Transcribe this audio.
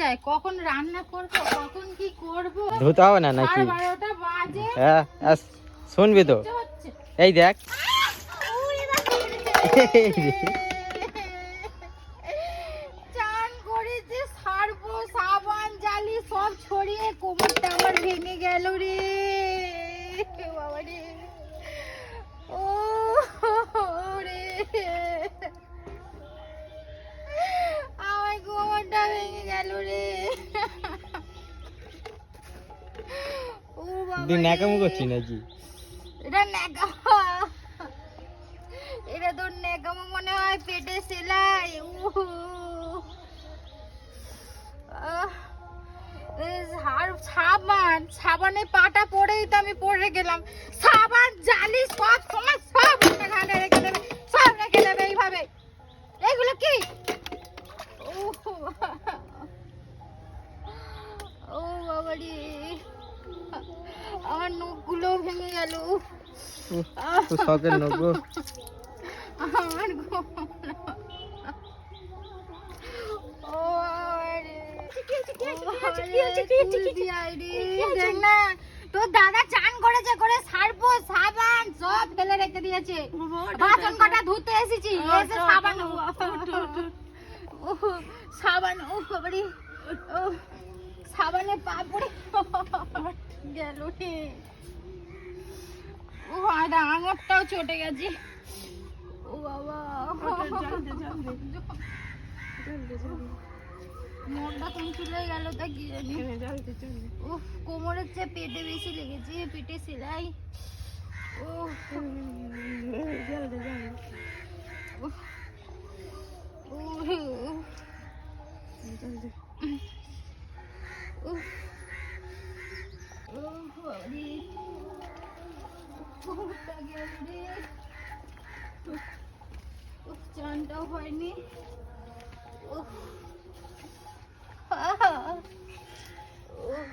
যায় কখন রান্না করব কখন কি করব? ধুতে হবে না নাকি? সাড়ে বারোটা বাজে। হ্যাঁ শুনবি তো। এই দেখ। চান করে যে সারবো সাবান জালি সব ছড়িয়ে কোমরটা আমার ভেঙে গেল রে। বাবা রে তুই ন্যাকামো করছিস নাকি? এটা এটা তোর মনে হয় পেটে সেলাই। আর সাবান। সাবানে পাটা পড়েই তো আমি পড়ে গেলাম। সাবান, জালি, সব সময় সব রেখে দেবে সব রেখে দেবে এইভাবে এগুলো কি উহু। ও বাবা রে নখগুলো ভেঙে গেল। শখের নখ গো। আমার না। তোর দাদা চান করেছে করে সারপো সাবান সব ফেলে রেখে দিয়েছে। বাসন কটা ধুতে এসেছি এসে সাবান ও বাবারে ও সাবানে পা পড়ে গেল ও আর আঙরটাও চটে গেছে। ও বাবা। মনটা কোন চলে গেল তা কি জানি। উফ কোমরের চেয়ে পেটে বেশি লেগেছে পেটে সেলাই। উফ, উফ, উফ, বাবারে। কোমরটা গেল রে। উফ, উফ, চানটাও হয়নি উফ আহা। উফ,